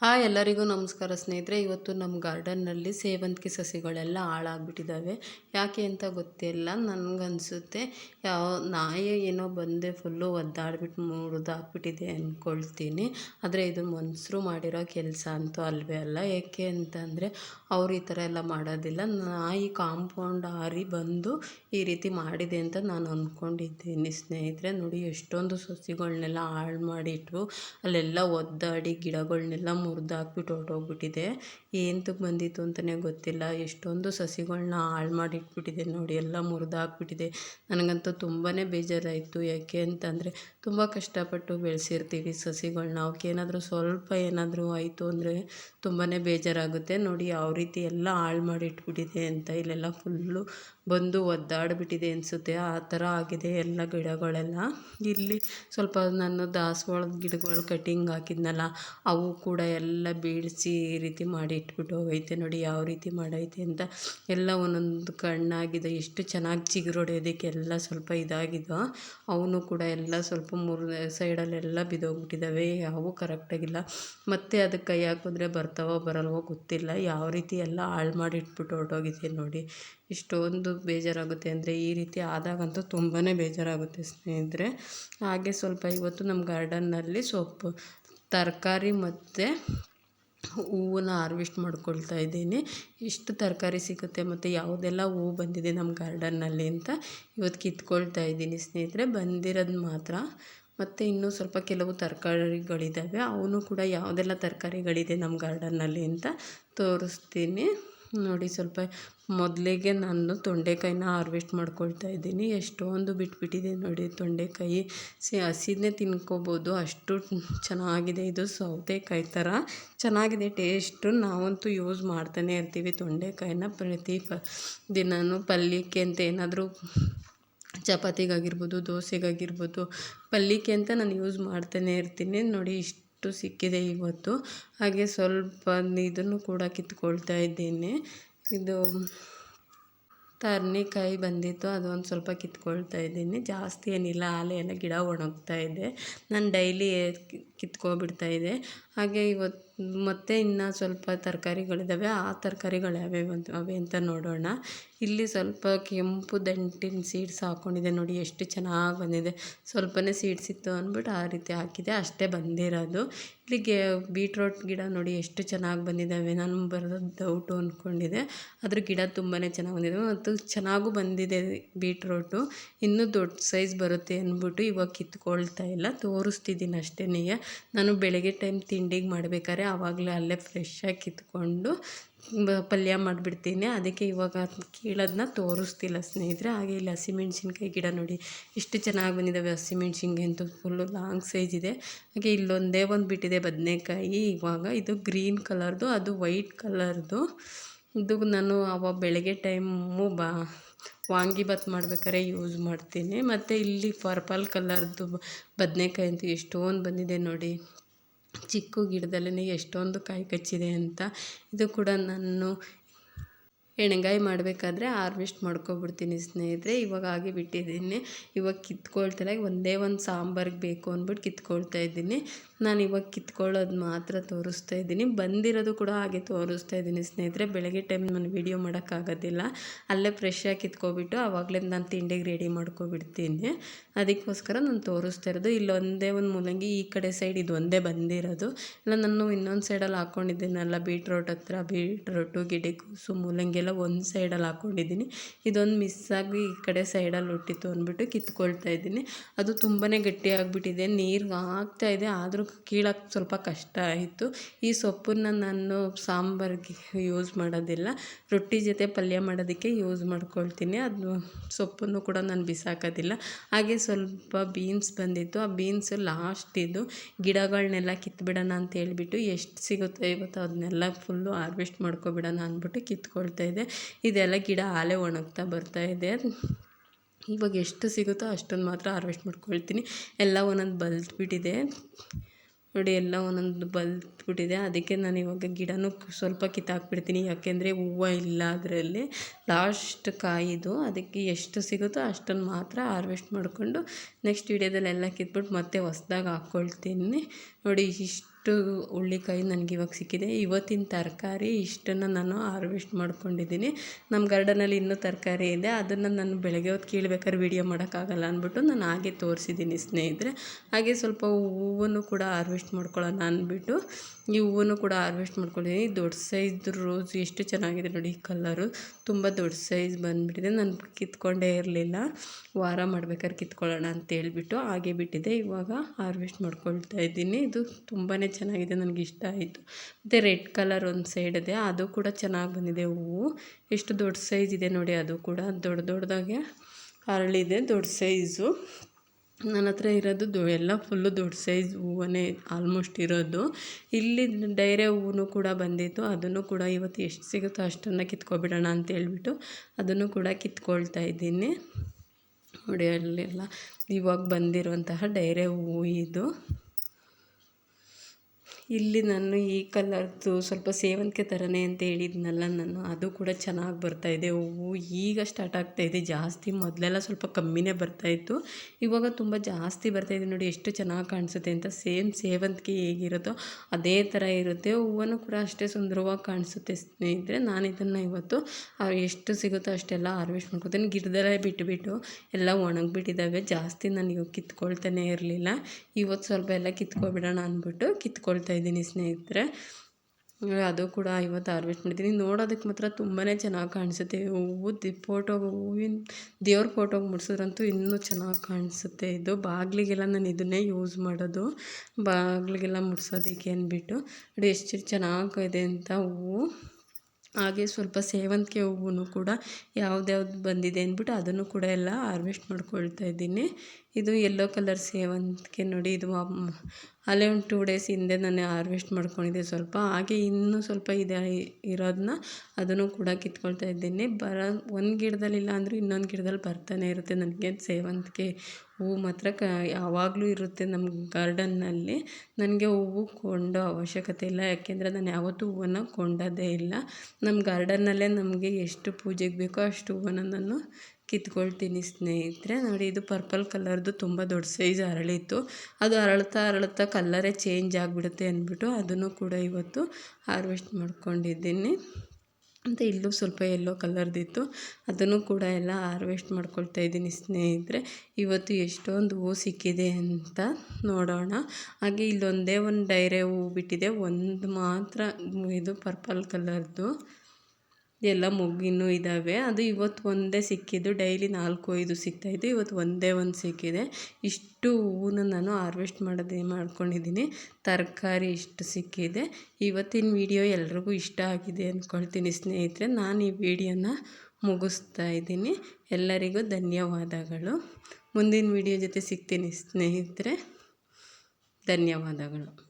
Hi ಎಲ್ಲರಿಗೂ ನಮಸ್ಕಾರ ಸ್ನೇಹಿತರೆ. ಇವತ್ತು ನಮ್ಮ ಗಾರ್ಡನ್ನಲ್ಲಿ ಸೇವಂತಿಗೆ ಸಸಿಗಳೆಲ್ಲ ಹಾಳಾಗ್ಬಿಟ್ಟಿದ್ದಾವೆ. ಯಾಕೆ ಅಂತ ಗೊತ್ತಿಲ್ಲ. ನನಗನ್ಸುತ್ತೆ, ಯಾವ ನಾಯಿ ಏನೋ ಬಂದೆ ಫುಲ್ಲು ಒದ್ದಾಡ್ಬಿಟ್ಟು ಮುರಿದಾಕ್ಬಿಟ್ಟಿದೆ ಅಂದ್ಕೊಳ್ತೀನಿ ಆದರೆ ಇದು ಮನುಷ್ಯರು ಮಾಡಿರೋ ಕೆಲಸ ಅಂತೂ ಅಲ್ವೇ ಅಲ್ಲ. ಏಕೆ ಅಂತಂದರೆ, ಅವರು ಈ ಥರ ಎಲ್ಲ ಮಾಡೋದಿಲ್ಲ. ನಾಯಿ ಕಾಂಪೌಂಡ್ ಹಾರಿ ಬಂದು ಈ ರೀತಿ ಮಾಡಿದೆ ಅಂತ ನಾನು ಅಂದ್ಕೊಂಡಿದ್ದೀನಿ ಸ್ನೇಹಿತರೆ. ನೋಡಿ, ಎಷ್ಟೊಂದು ಸಸಿಗಳನ್ನೆಲ್ಲ ಹಾಳು ಮಾಡಿಟ್ಟು ಅಲ್ಲೆಲ್ಲ ಒದ್ದಾಡಿ ಗಿಡಗಳನ್ನೆಲ್ಲ ಮುರಿದು ಹಾಕ್ಬಿಟ್ಟು ಹೊರ್ಟೋಗ್ಬಿಟ್ಟಿದೆ. ಏಂತಕ್ಕೆ ಬಂದಿತ್ತು ಅಂತಲೇ ಗೊತ್ತಿಲ್ಲ. ಎಷ್ಟೊಂದು ಸಸಿಗಳನ್ನ ಹಾಳು ಮಾಡಿ ಇಟ್ಬಿಟ್ಟಿದೆ ನೋಡಿ, ಎಲ್ಲ ಮುರಿದು ಹಾಕ್ಬಿಟ್ಟಿದೆ. ನನಗಂತೂ ತುಂಬಾ ಬೇಜಾರಾಯಿತು. ಯಾಕೆ ಅಂತಂದರೆ ತುಂಬ ಕಷ್ಟಪಟ್ಟು ಬೆಳೆಸಿರ್ತೀವಿ ಸಸಿಗಳನ್ನ ಅವಕ್ಕೇನಾದರೂ ಸ್ವಲ್ಪ ಏನಾದರೂ ಆಯಿತು ಅಂದರೆ ತುಂಬಾ ಬೇಜಾರಾಗುತ್ತೆ. ನೋಡಿ, ಯಾವ ರೀತಿ ಎಲ್ಲ ಹಾಳು ಮಾಡಿ ಇಟ್ಬಿಟ್ಟಿದೆ ಅಂತ. ಇಲ್ಲೆಲ್ಲ ಫುಲ್ಲು ಬಂದು ಒದ್ದಾಡಿಬಿಟ್ಟಿದೆ ಅನಿಸುತ್ತೆ. ಆ ಥರ ಆಗಿದೆ ಎಲ್ಲ ಗಿಡಗಳೆಲ್ಲ. ಇಲ್ಲಿ ಸ್ವಲ್ಪ ನಾನು ದಾಸವಾಳದ ಗಿಡಗಳು ಕಟಿಂಗ್ ಹಾಕಿದ್ನಲ್ಲ, ಅವು ಕೂಡ ಎಲ್ಲ ಬೀಳಿಸಿ ಈ ರೀತಿ ಮಾಡಿ ಇಟ್ಬಿಟ್ಟು ಹೋಗೈತೆ ನೋಡಿ ಯಾವ ರೀತಿ ಮಾಡೈತೆ ಅಂತ. ಎಲ್ಲ ಒಂದೊಂದು ಕಣ್ಣಾಗಿದೆ, ಎಷ್ಟು ಚೆನ್ನಾಗಿ ಚಿಗುರೊಡೆಯೋದಕ್ಕೆಲ್ಲ ಸ್ವಲ್ಪ ಇದಾಗಿದೆ ಅವನು ಕೂಡ ಎಲ್ಲ ಸ್ವಲ್ಪ ಮೂರು ಸೈಡಲ್ಲೆಲ್ಲ ಬಿದ್ದೋಗ್ಬಿಟ್ಟಿದ್ದಾವೆ, ಯಾವೂ ಕರೆಕ್ಟಾಗಿಲ್ಲ ಮತ್ತೆ ಅದಕ್ಕೆ ಕೈ ಹಾಕಿದ್ರೆ ಬರ್ತಾವೋ ಬರಲ್ವೋ ಗೊತ್ತಿಲ್ಲ. ಯಾವ ರೀತಿ ಎಲ್ಲ ಹಾಳು ಮಾಡಿ ಇಟ್ಬಿಟ್ಟು ಹೊರ್ಟೋಗಿದೆ ನೋಡಿ. ಇಷ್ಟೊಂದು ಬೇಜಾರಾಗುತ್ತೆ ಅಂದರೆ ಈ ರೀತಿ ಆದಾಗಂತೂ ತುಂಬಾ ಬೇಜಾರಾಗುತ್ತೆ ಸ್ನೇಹಿತರೆ. ಹಾಗೆ ಸ್ವಲ್ಪ ಇವತ್ತು ನಮ್ಮ ಗಾರ್ಡನ್ನಲ್ಲಿ ಸೊಪ್ಪು, ತರಕಾರಿ ಮತ್ತು ಹೂವನ್ನ ಹಾರ್ವೆಸ್ಟ್ ಮಾಡ್ಕೊಳ್ತಾ ಇದ್ದೀನಿ. ಎಷ್ಟು ತರಕಾರಿ ಸಿಗುತ್ತೆ ಮತ್ತು ಯಾವುದೆಲ್ಲ ಹೂವು ಬಂದಿದೆ ನಮ್ಮ ಗಾರ್ಡನ್ನಲ್ಲಿ ಅಂತ ಇವತ್ತು ಕಿತ್ಕೊಳ್ತಾ ಇದ್ದೀನಿ ಸ್ನೇಹಿತರೆ. ಬಂದಿರೋದು ಮಾತ್ರ. ಮತ್ತು ಇನ್ನೂ ಸ್ವಲ್ಪ ಕೆಲವು ತರಕಾರಿಗಳಿದ್ದಾವೆ. ಅವನು ಕೂಡ ಯಾವುದೆಲ್ಲ ತರಕಾರಿಗಳಿದೆ ನಮ್ಮ ಗಾರ್ಡನ್ನಲ್ಲಿ ಅಂತ ತೋರಿಸ್ತೀನಿ. ನೋಡಿ ಸ್ವಲ್ಪ ಮೊದಲಿಗೆ ನಾನು ತೊಂಡೆಕಾಯಿನ ಹಾರ್ವೆಸ್ಟ್ ಮಾಡ್ಕೊಳ್ತಾ ಇದ್ದೀನಿ. ಎಷ್ಟೊಂದು ಬಿಟ್ಬಿಟ್ಟಿದೆ ನೋಡಿ ತೊಂಡೆಕಾಯಿ. ಸಿ ಹಸಿದನ್ನೇ ತಿನ್ಕೋಬೋದು. ಅಷ್ಟು ಚೆನ್ನಾಗಿದೆ ಇದು ಸೌತೆಕಾಯಿ ಥರ. ಚೆನ್ನಾಗಿದೆ ಟೇಸ್ಟು. ನಾವಂತೂ ಯೂಸ್ ಮಾಡ್ತಾನೆ ಇರ್ತೀವಿ ತೊಂಡೆಕಾಯಿನ ಪ್ರತಿ ಪ ದಿನವೂ ಪಲ್ಯಕ್ಕೆ ಅಂತ ಏನಾದರೂ ಚಪಾತಿಗಾಗಿರ್ಬೋದು, ದೋಸೆಗಾಗಿರ್ಬೋದು, ಪಲ್ಯಕ್ಕೆ ಅಂತ ನಾನು ಯೂಸ್ ಮಾಡ್ತಾನೆ ಇರ್ತೀನಿ. ನೋಡಿ ಇಷ್ಟು ಸಿಕ್ಕಿದೆ ಇವತ್ತು. ಹಾಗೆ ಸ್ವಲ್ಪ ಇದನ್ನು ಕೂಡ ಕಿತ್ಕೊಳ್ತಾ ಇದ್ದೀನಿ. ಇದು ತರ್ನಿಕಾಯಿ ಬಂದಿತ್ತು, ಅದೊಂದು ಸ್ವಲ್ಪ ಕಿತ್ಕೊಳ್ತಾ ಇದ್ದೀನಿ. ಜಾಸ್ತಿ ಏನಿಲ್ಲ, ಆಲೆ ಎಲ್ಲ ಗಿಡ ಒಣಗ್ತಾ ಇದೆ. ನಾನು ಡೈಲಿ ಕಿತ್ಕೊಬಿಡ್ತಾ ಇದೆ. ಹಾಗೆ ಇವತ್ತು ಮತ್ತೆ ಇನ್ನೂ ಸ್ವಲ್ಪ ತರಕಾರಿಗಳಿದ್ದಾವೆ ಆ ತರಕಾರಿಗಳು ಯಾವ್ಯಾವು ಅವೆ ಅಂತ ನೋಡೋಣ. ಇಲ್ಲಿ ಸ್ವಲ್ಪ ಕೆಂಪು ದಂಟಿನ ಸೀಡ್ಸ್ ಹಾಕೊಂಡಿದೆ ನೋಡಿ, ಎಷ್ಟು ಚೆನ್ನಾಗಿ ಬಂದಿದೆ. ಸ್ವಲ್ಪನೇ ಸೀಡ್ಸ್ ಇತ್ತು ಅಂದ್ಬಿಟ್ಟು ಆ ರೀತಿ ಹಾಕಿದೆ. ಅಷ್ಟೇ ಬಂದಿರೋದು. ಇಲ್ಲಿಗೆ ಬೀಟ್ರೋಟ್ ಗಿಡ ನೋಡಿ ಎಷ್ಟು ಚೆನ್ನಾಗಿ ಬಂದಿದ್ದಾವೆ ನಾನು ಬರೋದು ಡೌಟು ಅಂದ್ಕೊಂಡಿದ್ದೆ ಅದ್ರ ಗಿಡ ತುಂಬಾ ಚೆನ್ನಾಗಿ ಬಂದಿದೆ. ಮತ್ತು ಚೆನ್ನಾಗೂ ಬಂದಿದೆ ಬೀಟ್ರೋಟು ಇನ್ನೂ ದೊಡ್ಡ ಸೈಜ್ ಬರುತ್ತೆ ಅಂದ್ಬಿಟ್ಟು ಇವಾಗ ಕಿತ್ಕೊಳ್ತಾ ಇಲ್ಲ. ತೋರಿಸ್ತಿದ್ದೀನಿ ಅಷ್ಟೇ ನಾನು ಬೆಳಗ್ಗೆ ಟೈಮ್ ತಿಂಡಿಗೆ ಮಾಡಬೇಕಾದ್ರೆ ಆವಾಗಲೇ ಅಲ್ಲೇ ಫ್ರೆಶ್ಶಾಗಿ ಕಿತ್ಕೊಂಡು ಪಲ್ಯ ಮಾಡಿಬಿಡ್ತೀನಿ. ಅದಕ್ಕೆ ಇವಾಗ ಕೀಳೋದನ್ನ ತೋರಿಸ್ತಿಲ್ಲ ಸ್ನೇಹಿತರೆ. ಹಾಗೆ ಇಲ್ಲಿ ಹಸಿಮೆಣ್ಸಿನ್ಕಾಯಿ ಗಿಡ ನೋಡಿ. ಎಷ್ಟು ಚೆನ್ನಾಗಿ ಬಂದಿದ್ದಾವೆ ಹಸಿಮೆಣ್ಸಿನ್ಕಾಯಿ ಅಂತೂ ಫುಲ್ಲು ಲಾಂಗ್ ಸೈಜ್ ಇದೆ. ಹಾಗೆ ಇಲ್ಲೊಂದೇ ಒಂದು ಬಿಟ್ಟಿದೆ ಬದನೆಕಾಯಿ. ಇವಾಗ ಇದು ಗ್ರೀನ್ ಕಲರ್ದು ಅದು ವೈಟ್ ಕಲರ್ದು ಇದು ನಾನು ಅವಾಗ ಬೆಳಗ್ಗೆ ಟೈಮು ಬಾ ವಾಂಗಿಭಾತ್ ಮಾಡ್ಬೇಕಾದ್ರೆ ಯೂಸ್ ಮಾಡ್ತೀನಿ. ಮತ್ತು ಇಲ್ಲಿ ಪರ್ಪಲ್ ಕಲರ್ದು ಬದನೆಕಾಯಿ ಅಂತೂ ಎಷ್ಟೊಂದು ಬಂದಿದೆ ನೋಡಿ. ಚಿಕ್ಕ ಗಿಡದಲ್ಲೇ ಎಷ್ಟೊಂದು ಕಾಯಿ ಕಚ್ಚಿದೆ ಅಂತ ಇದು ಕೂಡ ನಾನು ಎಣ್ಗಾಯಿ ಮಾಡಬೇಕಾದ್ರೆ ಹಾರ್ವೆಸ್ಟ್ ಮಾಡ್ಕೊಬಿಡ್ತೀನಿ ಸ್ನೇಹಿತರೆ. ಇವಾಗ ಹಾಗೆ ಬಿಟ್ಟಿದ್ದೀನಿ. ಇವಾಗ ಕಿತ್ಕೊಳ್ತಿಲ್ಲ ಒಂದೇ ಒಂದು ಸಾಂಬಾರಿಗೆ ಬೇಕು ಅಂದ್ಬಿಟ್ಟು ಕಿತ್ಕೊಳ್ತಾ ಇದ್ದೀನಿ. ನಾನು ಇವಾಗ ಕಿತ್ಕೊಳ್ಳೋದು ಮಾತ್ರ ತೋರಿಸ್ತಾ ಇದ್ದೀನಿ. ಬಂದಿರೋದು ಕೂಡ ಹಾಗೆ ತೋರಿಸ್ತಾ ಇದ್ದೀನಿ ಸ್ನೇಹಿತರೆ. ಬೆಳಗ್ಗೆ ಟೈಮ್ ನಾನು ವೀಡಿಯೋ ಮಾಡೋಕ್ಕಾಗೋದಿಲ್ಲ. ಅಲ್ಲೇ ಫ್ರೆಶ್ಶಾಗಿ ಕಿತ್ಕೊಬಿಟ್ಟು ಆವಾಗಲೇ ನಾನು ತಿಂಡಿಗೆ ರೆಡಿ ಮಾಡ್ಕೊಬಿಡ್ತೀನಿ. ಅದಕ್ಕೋಸ್ಕರ ನಾನು ತೋರಿಸ್ತಾ ಇರೋದು. ಇಲ್ಲೊಂದೇ ಒಂದು ಮೂಲಂಗಿ, ಈ ಕಡೆ ಸೈಡ್ ಇದು ಒಂದೇ ಬಂದಿರೋದು. ಇಲ್ಲ, ನಾನು ಇನ್ನೊಂದು ಸೈಡಲ್ಲಿ ಹಾಕ್ಕೊಂಡಿದ್ದೀನಲ್ಲ ಬೀಟ್ರೋಟ್ ಹತ್ರ ಬೀಟ್ರೋಟು ಗಿಡಕೋಸು ಮೂಲಂಗಿ ಎಲ್ಲ ಒಂದು ಸೈಡಲ್ಲಿ ಹಾಕ್ಕೊಂಡಿದ್ದೀನಿ ಇದೊಂದು ಮಿಸ್ಸಾಗಿ ಈ ಕಡೆ ಸೈಡಲ್ಲಿ ಹುಟ್ಟಿತ್ತು ಅಂದ್ಬಿಟ್ಟು ಕಿತ್ಕೊಳ್ತಾ ಇದ್ದೀನಿ. ಅದು ತುಂಬಾ ಗಟ್ಟಿ ಆಗಿಬಿಟ್ಟಿದೆ. ನೀರು ಇದೆ. ಆದರೂ ಕೀಳಕ್ಕೆ ಸ್ವಲ್ಪ ಕಷ್ಟ ಆಯಿತು. ಈ ಸೊಪ್ಪನ್ನ ನಾನು ಸಾಂಬಾರಿಗೆ ಯೂಸ್ ಮಾಡೋದಿಲ್ಲ. ರೊಟ್ಟಿ ಜೊತೆ ಪಲ್ಯ ಮಾಡೋದಕ್ಕೆ ಯೂಸ್ ಮಾಡ್ಕೊಳ್ತೀನಿ. ಅದು ಸೊಪ್ಪನ್ನು ಕೂಡ ನಾನು ಬಿಸಾಕೋದಿಲ್ಲ. ಹಾಗೆ ಸ್ವಲ್ಪ ಬೀನ್ಸ್ ಬಂದಿತ್ತು. ಆ ಬೀನ್ಸ್ ಲಾಸ್ಟ್ ಇದು ಗಿಡಗಳನ್ನೆಲ್ಲ ಕಿತ್ಬಿಡೋಣ ಅಂತ ಹೇಳಿಬಿಟ್ಟು ಎಷ್ಟು ಸಿಗುತ್ತೋ ಇವತ್ತು ಅದನ್ನೆಲ್ಲ ಫುಲ್ಲು ಹಾರ್ವೆಸ್ಟ್ ಮಾಡ್ಕೊಬಿಡೋಣ ಅಂದ್ಬಿಟ್ಟು ಕಿತ್ಕೊಳ್ತಾ ಇದೆ. ಇದೆಲ್ಲ ಗಿಡ ಆಲೆ ಒಣಗ್ತಾ ಬರ್ತಾ ಇದೆ. ಇವಾಗ ಎಷ್ಟು ಸಿಗುತ್ತೋ ಅಷ್ಟೊಂದು ಮಾತ್ರ ಹಾರ್ವೆಸ್ಟ್ ಮಾಡ್ಕೊಳ್ತೀನಿ. ಎಲ್ಲ ಒಂದೊಂದು ಬಲ್ತ್ಬಿಟ್ಟಿದೆ. ನೋಡಿ, ಎಲ್ಲ ಒಂದೊಂದು ಬಲ್ತ್ಬಿಟ್ಟಿದೆ. ಅದಕ್ಕೆ ನಾನು ಇವಾಗ ಗಿಡನೂ ಸ್ವಲ್ಪ ಕಿತ್ತಾಕ್ಬಿಡ್ತೀನಿ. ಯಾಕೆಂದರೆ ಹೂವು ಇಲ್ಲ ಅದರಲ್ಲಿ. ಲಾಸ್ಟ್ ಕಾಯಿದು. ಅದಕ್ಕೆ ಎಷ್ಟು ಸಿಗುತ್ತೋ ಅಷ್ಟೊಂದು ಮಾತ್ರ ಹಾರ್ವೆಸ್ಟ್ ಮಾಡಿಕೊಂಡು ನೆಕ್ಸ್ಟ್ ವೀಡಿಯೋದಲ್ಲಿ ಎಲ್ಲ ಕಿತ್ಬಿಟ್ಟು ಮತ್ತೆ ಹೊಸ್ದಾಗಿ ಹಾಕ್ಕೊಳ್ತೀನಿ ನೋಡಿ, ಇಷ್ಟು ಇಷ್ಟು ಹುಳ್ಳಿಕಾಯಿ ನನಗೆ ಇವಾಗ ಸಿಕ್ಕಿದೆ. ಇವತ್ತಿನ ತರಕಾರಿ ಇಷ್ಟನ್ನು ನಾನು ಹಾರ್ವೆಸ್ಟ್ ಮಾಡ್ಕೊಂಡಿದ್ದೀನಿ. ನಮ್ಮ ಗಾರ್ಡನಲ್ಲಿ ಇನ್ನೂ ತರಕಾರಿ ಇದೆ. ಅದನ್ನು ನಾನು ಬೆಳಗ್ಗೆ ಹೊತ್ತು ಕೀಳ್ಬೇಕಾದ್ರೆ ವೀಡಿಯೋ ಮಾಡೋಕ್ಕಾಗಲ್ಲ ಅಂದ್ಬಿಟ್ಟು ನಾನು ಹಾಗೆ ತೋರಿಸಿದ್ದೀನಿ ಸ್ನೇಹಿತರೆ. ಹಾಗೆ ಸ್ವಲ್ಪ ಹೂವನ್ನು ಕೂಡ ಹಾರ್ವೆಸ್ಟ್ ಮಾಡ್ಕೊಳ್ಳೋಣ ಅಂದ್ಬಿಟ್ಟು ಈ ಹೂವನ್ನು ಕೂಡ ಹಾರ್ವೆಸ್ಟ್ ಮಾಡ್ಕೊಂಡಿದ್ದೀನಿ. ದೊಡ್ಡ ಸೈಜ್ ರೋಸ್ ಎಷ್ಟು ಚೆನ್ನಾಗಿದೆ ನೋಡಿ ಕಲರು ತುಂಬ ದೊಡ್ಡ ಸೈಜ್ ಬಂದುಬಿಟ್ಟಿದೆ. ನಾನು ಕಿತ್ಕೊಂಡೇ ಇರಲಿಲ್ಲ. ವಾರ ಮಾಡ್ಬೇಕಾದ್ರೆ ಕಿತ್ಕೊಳ್ಳೋಣ ಅಂತ ಹೇಳ್ಬಿಟ್ಟು ಹಾಗೆ ಬಿಟ್ಟಿದೆ. ಇವಾಗ ಹಾರ್ವೆಸ್ಟ್ ಮಾಡ್ಕೊಳ್ತಾ ಇದ್ದೀನಿ. ಇದು ತುಂಬಾ ಚೆನ್ನಾಗಿದೆ, ನನಗೆ ಇಷ್ಟ ಆಯಿತು. ಮತ್ತು ರೆಡ್ ಕಲರ್ ಒಂದು ಸೈಡ್ ಇದೆ, ಅದು ಕೂಡ ಚೆನ್ನಾಗಿ ಬಂದಿದೆ. ಹೂವು, ಎಷ್ಟು ದೊಡ್ಡ ಸೈಜ್ ಇದೆ ನೋಡಿ, ಅದು ಕೂಡ ದೊಡ್ಡ ದೊಡ್ಡದಾಗೆ ಅರಳಿದೆ, ದೊಡ್ಡ ಸೈಜು ನನ್ನ ಹತ್ರ ಇರೋದು ದೊ, ಎಲ್ಲ ಫುಲ್ಲು ದೊಡ್ಡ ಸೈಜ್ ಹೂವೇ ಆಲ್ಮೋಸ್ಟ್ ಇರೋದು. ಇಲ್ಲಿ ಡೈರೆ ಹೂವು ಕೂಡ ಬಂದಿತ್ತು, ಅದನ್ನು ಕೂಡ ಇವತ್ತು ಎಷ್ಟು ಸಿಗುತ್ತೋ ಅಷ್ಟನ್ನು ಕಿತ್ಕೊಬಿಡೋಣ ಅಂತ ಹೇಳ್ಬಿಟ್ಟು ಅದನ್ನು ಕೂಡ ಕಿತ್ಕೊಳ್ತಾ ಇದ್ದೀನಿ. ನೋಡಿ, ಅಲ್ಲೆಲ್ಲ ಇವಾಗ ಬಂದಿರುವಂತಹ ಡೈರೆ ಹೂವು ಇದು. ಇಲ್ಲಿ ನಾನು ಈ ಕಲರ್ದು ಸ್ವಲ್ಪ ಸೇವಂತಿಗೆ ಥರನೇ ಅಂತ ಹೇಳಿದ್ನಲ್ಲ ನಾನು, ಅದು ಕೂಡ ಚೆನ್ನಾಗಿ ಬರ್ತಾ ಇದೆ. ಹೂವು ಈಗ ಸ್ಟಾರ್ಟ್ ಆಗ್ತಾಯಿದೆ ಜಾಸ್ತಿ ಮೊದಲೆಲ್ಲ ಸ್ವಲ್ಪ ಕಮ್ಮಿನೇ ಬರ್ತಾಯಿತ್ತು ಇವಾಗ ತುಂಬ ಜಾಸ್ತಿ ಬರ್ತಾ ಇದೆ ನೋಡಿ, ಎಷ್ಟು ಚೆನ್ನಾಗಿ ಕಾಣಿಸುತ್ತೆ ಅಂತ. ಸೇಮ್ ಸೇವಂತಿಗೆ ಹೇಗಿರುತ್ತೋ ಅದೇ ಥರ ಇರುತ್ತೆ. ಹೂವನ್ನು ಕೂಡ ಅಷ್ಟೇ ಸುಂದರವಾಗಿ ಕಾಣಿಸುತ್ತೆ ಸ್ನೇಹಿತರೆ. ನಾನು ಇದನ್ನು ಇವತ್ತು ಎಷ್ಟು ಸಿಗುತ್ತೋ ಅಷ್ಟೆಲ್ಲ ಹಾರ್ವೆಸ್ಟ್ ಮಾಡ್ಕೊತೀನಿ. ಗಿಡದಲ್ಲೇ ಬಿಟ್ಟುಬಿಟ್ಟು ಎಲ್ಲ ಒಣಗಿಬಿಟ್ಟಿದ್ದಾವೆ. ಜಾಸ್ತಿ ನಾನು ಕಿತ್ಕೊಳ್ತಾನೆ ಇರಲಿಲ್ಲ. ಇವತ್ತು ಸ್ವಲ್ಪ ಎಲ್ಲ ಕಿತ್ಕೊಬಿಡೋಣ ಅಂದ್ಬಿಟ್ಟು ಕಿತ್ಕೊಳ್ತಾ ಇದ್ದೀನಿ ಸ್ನೇಹಿತರೆ. ಅದು ಕೂಡ ಇವತ್ತು ಹಾರ್ವೆಸ್ಟ್ ಮಾಡಿದ್ದೀನಿ ನೋಡೋದಕ್ಕೆ ಮಾತ್ರ ತುಂಬಾ ಚೆನ್ನಾಗಿ ಕಾಣಿಸುತ್ತೆ. ಹೂವು, ದಿ ಫೋಟೋ, ಹೂವಿನ, ದೇವ್ರ ಫೋಟೋಗೆ ಮುಡ್ಸಿದ್ರಂತೂ ಇನ್ನೂ ಚೆನ್ನಾಗಿ ಕಾಣಿಸುತ್ತೆ ಇದು. ಬಾಗಿಲಿಗೆಲ್ಲ ನಾನು ಇದನ್ನೇ ಯೂಸ್ ಮಾಡೋದು. ಬಾಗಿಲಿಗೆಲ್ಲ ಮುಡ್ಸೋದಕ್ಕೆ ಅಂದ್ಬಿಟ್ಟು. ನೋಡಿ ಎಷ್ಟು ಚೆನ್ನಾಗಿದೆ ಅಂತ ಹೂವು. ಹಾಗೆ ಸ್ವಲ್ಪ ಸೇವಂತಿಗೆ ಹೂವು ಕೂಡ ಯಾವ್ದ್ಯಾವ್ದು ಬಂದಿದೆ ಅಂದ್ಬಿಟ್ಟು ಅದನ್ನು ಕೂಡ ಎಲ್ಲ ಹಾರ್ವೆಸ್ಟ್ ಮಾಡ್ಕೊಳ್ತಾ ಇದ್ದೀನಿ. ಇದು ಯೆಲ್ಲೋ ಕಲರ್ ಸೇವಂತಿಗೆ ನೋಡಿ, ಇದು ಅಲ್ಲೇ ಒಂದು ಟೂ ಡೇಸ್ ಹಿಂದೆ ನಾನು ಹಾರ್ವೆಸ್ಟ್ ಮಾಡ್ಕೊಂಡಿದ್ದೆ ಸ್ವಲ್ಪ. ಹಾಗೆ ಇನ್ನೂ ಸ್ವಲ್ಪ ಇದೆ ಇರೋದನ್ನ ಅದನ್ನು ಕೂಡ ಕಿತ್ಕೊಳ್ತಾ ಇದ್ದೀನಿ. ಬರ, ಒಂದು ಗಿಡದಲ್ಲಿಲ್ಲ ಅಂದರೂ ಇನ್ನೊಂದು ಗಿಡದಲ್ಲಿ ಬರ್ತಾನೆ ಇರುತ್ತೆ ನನಗೆ ಸೇವಂತಿಗೆ. ಹೂವು ಮಾತ್ರ ಕ, ಯಾವಾಗಲೂ ಇರುತ್ತೆ ನಮ್ಮ ಗಾರ್ಡನ್ನಲ್ಲಿ. ನನಗೆ ಹೂವು ಕೊಂಡೋ ಅವಶ್ಯಕತೆ ಇಲ್ಲ. ಯಾಕೆಂದರೆ ನಾನು ಯಾವತ್ತೂ ಹೂವನ್ನು ಕೊಂಡೋದೇ ಇಲ್ಲ. ನಮ್ಮ ಗಾರ್ಡನ್ನಲ್ಲೇ ನಮಗೆ ಎಷ್ಟು ಪೂಜೆಗೆ ಬೇಕೋ ಅಷ್ಟು ಹೂವನ್ನು ನಾನು ಕಿತ್ಕೊಳ್ತೀನಿ ಸ್ನೇಹಿತರೆ. ನೋಡಿ, ಇದು ಪರ್ಪಲ್ ಕಲರ್ದು ತುಂಬ ದೊಡ್ಡ ಸೈಜ್ ಅರಳಿತ್ತು. ಅದು ಅರಳ್ತಾ ಅರಳ್ತಾ ಕಲ್ಲರೇ ಚೇಂಜ್ ಆಗಿಬಿಡುತ್ತೆ ಅಂದ್ಬಿಟ್ಟು ಅದನ್ನು ಕೂಡ ಇವತ್ತು ಹಾರ್ವೆಸ್ಟ್ ಮಾಡ್ಕೊಂಡಿದ್ದೀನಿ. ಮತ್ತು ಇಲ್ಲೂ ಸ್ವಲ್ಪ ಎಲ್ಲೋ ಕಲರ್ದಿತ್ತು. ಅದನ್ನು ಕೂಡ ಎಲ್ಲ ಹಾರ್ವೆಸ್ಟ್ ಮಾಡ್ಕೊಳ್ತಾ ಇದ್ದೀನಿ ಸ್ನೇಹಿತರೆ. ಇವತ್ತು ಎಷ್ಟೊಂದು ಹೂ ಸಿಕ್ಕಿದೆ ಅಂತ ನೋಡೋಣ. ಹಾಗೆ ಇಲ್ಲೊಂದೇ ಒಂದು ಡೈರೆ ಹೂ ಬಿಟ್ಟಿದೆ. ಒಂದು ಮಾತ್ರ ಇದು ಪರ್ಪಲ್ ಕಲರ್ದು ಎಲ್ಲ ಇನ್ನೂ ಇದ್ದಾವೆ. ಅದು ಇವತ್ತು ಒಂದೇ ಸಿಕ್ಕಿದ್ದು. ಡೈಲಿ ನಾಲ್ಕು, ಐದು ಸಿಗ್ತಾಯಿದ್ದು ಇವತ್ತು ಒಂದೇ ಒಂದು ಸಿಕ್ಕಿದೆ. ಇಷ್ಟು ಹೂವನ್ನ ನಾನು ಹಾರ್ವೆಸ್ಟ್ ಮಾಡೋದು ಮಾಡ್ಕೊಂಡಿದ್ದೀನಿ. ತರಕಾರಿ ಇಷ್ಟು ಸಿಕ್ಕಿದೆ. ಇವತ್ತಿನ ವಿಡಿಯೋ ಎಲ್ರಿಗೂ ಇಷ್ಟ ಆಗಿದೆ ಅಂದ್ಕೊಳ್ತೀನಿ ಸ್ನೇಹಿತರೆ. ನಾನು ಈ ವಿಡಿಯೋನ ಮುಗಿಸ್ತಾ ಇದ್ದೀನಿ. ಎಲ್ಲರಿಗೂ ಧನ್ಯವಾದಗಳು. ಮುಂದಿನ ವಿಡಿಯೋ ಜೊತೆ ಸಿಗ್ತೀನಿ ಸ್ನೇಹಿತರೆ. ಧನ್ಯವಾದಗಳು.